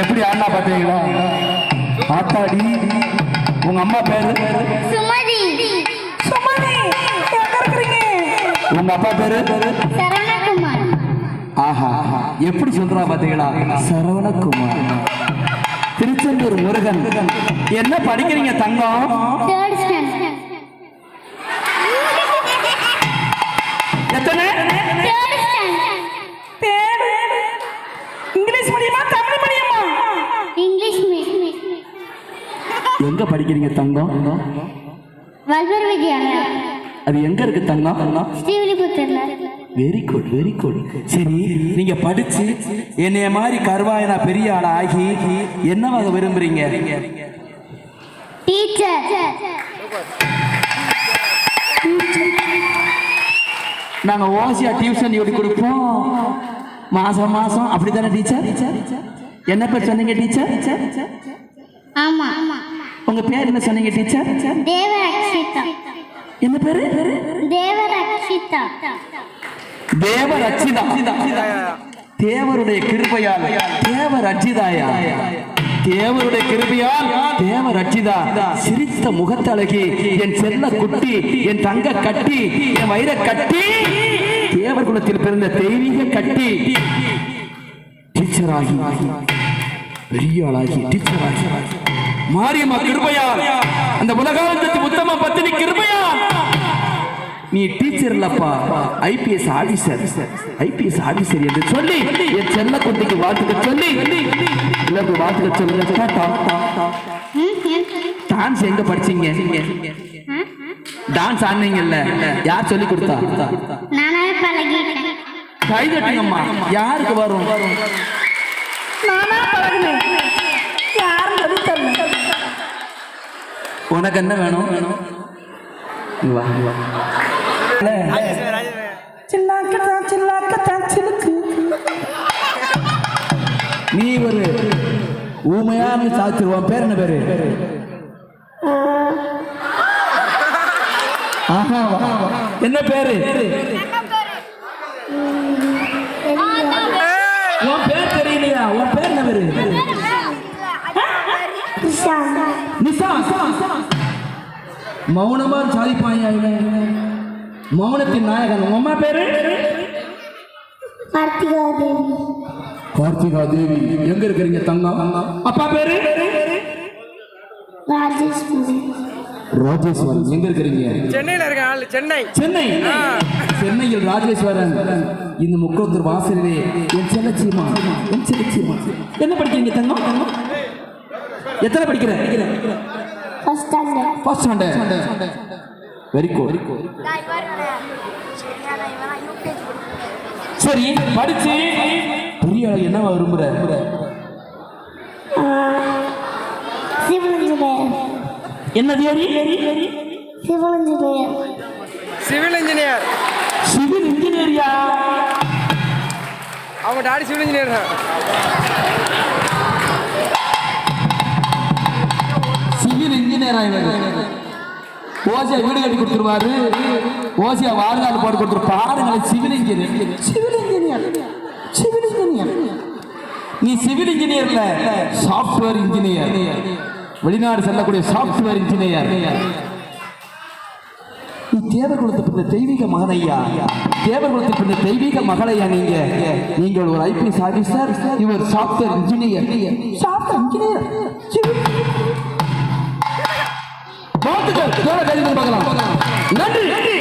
எப்படி ஆடினா பார்த்தீங்களா ஆத்தாடி உங்க அம்மா பேரு? சுமதி. சுமதி உங்க அப்பா பேரு? சரவணகுமார். ஆஹா எப்படி சொல்றா பாத்தீங்களா? சரவணகுமார். திருச்செந்தூர் முருகன். என்ன படிக்கிறீங்க தங்கம்? எங்க படிக்கிறீங்க தங்கம்? அது எங்க இருக்கு தங்கம்? ஸ்ரீவில்லிபுத்தூர்ல. வெரி குட் வெரி குட் சரி நீங்க படிச்சு என்னைய மாதிரி கருவாயனா பெரிய ஆள் ஆகி என்னவாக விரும்புறீங்க? டீச்சர். நாங்க ஓசியா டியூஷன் சொல்லி கொடுப்போம். மாசம் மாசம். அப்படித்தானே டீச்சர்? என்ன பேர் சொன்னீங்க டீச்சர்? ஆமா. உங்க பேர் என்ன சொன்னீங்க டீச்சர் தேவ ரக்ஷிதா என்ன பேரு? தேவ ரக்ஷிதா தேவ ரட்சிதா தேவருடைய கிருபையால் தேவ ரட்சிதாயா தேவருடைய கிருபையால் தேவ ரட்சிதா சிரித்த முகத்தழகி என் செல்ல குட்டி என் தங்க கட்டி என் வயிற கட்டி தேவர் குலத்தில் பிறந்த தெய்வீக கட்டி. டீச்சராகி பெரிய ஆளாகி டீச்சராகி மாரியம்மா கிருபையால் அந்த உலகாந்தத்து உத்தம பத்தினி கிருபையால் நீ டீச்சர் இல்லப்பா ஐபிஎஸ் ஆபீசர் ஐபிஎஸ் ஆபீசர் என்று சொல்லி என் செல்ல குட்டிக்கு வாழ்த்துக்க சொல்லி இல்லக்கு வாழ்த்துக்க சொல்லுங்க. டான்ஸ் எங்க படிச்சீங்க? டான்ஸ் ஆடுனீங்கல்ல யார் சொல்லி கொடுத்தா? கை தட்டுங்கம்மா யாருக்கு வரும்? நானா பழகினேன். உனக்கு என்ன வேணும்? இங்க வா, வா. சில்லாக்கத்தான் சில்லாக்கத்தான் சிலுக்கு நீ ஒரு ஊமையான சாத்திருவான் பேர் என்ன பேரு. என்ன பேரு? உன் பேர் தெரியலையா? உன் பேர் என்ன பேரு? மௌனமா சாதிப்பாயா இவன் மௌனத்தின் நாயகன் உங்க அம்மா பேரு? கார்த்திகா தேவி கார்த்திகா தேவி எங்க இருக்கிறீங்க தங்கம்? அப்பா பேரு? ராஜேஸ்வரி ராஜேஸ்வரன் எங்க இருக்கிறீங்க? சென்னையில இருக்க ஆளு சென்னை. சென்னை. சென்னையில் ராஜேஸ்வரன். இந்த முக்கோத்தூர் வாசலிலே என் செல்லச்சியமா என் செல்லச்சியமா என்ன படிக்கிறீங்க தங்கம் தங்கம்? எத்தனை படிக்கிற? First standard first standard very good சரி படிச்சு. பெரிய ஆளு என்ன விரும்புற சிவில் இன்ஜினியர் என்ன தேடி civil engineer civil engineer civil இன்ஜினியரியா அவங்க டாடி சிவில் இன்ஜினியர் ஓசியா வீடு கட்டி கொடுத்துருவாரு. ஓசியா வாழ்நாள் போட்டு கொடுத்துரு. பாருங்களேன் civil engineer civil engineer civil engineer நீ சிவில் இன்ஜினியர்ல சாஃப்ட்வேர் இன்ஜினியர் வெளிநாடு செல்லக்கூடிய சாஃப்ட்வேர் இன்ஜினியர் நீ தேவர் குலத்தை பின்ன தெய்வீக மகனையா? ஐயா குலத்தை பின்ன தெய்வீக மகளையா நீங்க? நீங்கள் ஒரு ஐபிஎஸ் ஆபீசர் இவர் சாஃப்ட்வேர் இன்ஜினியர் சாஃப்ட்வேர் இன்ஜினியர் வாழ்த்துக்கள். ஜோர கைது பார்க்கலாம் நன்றி.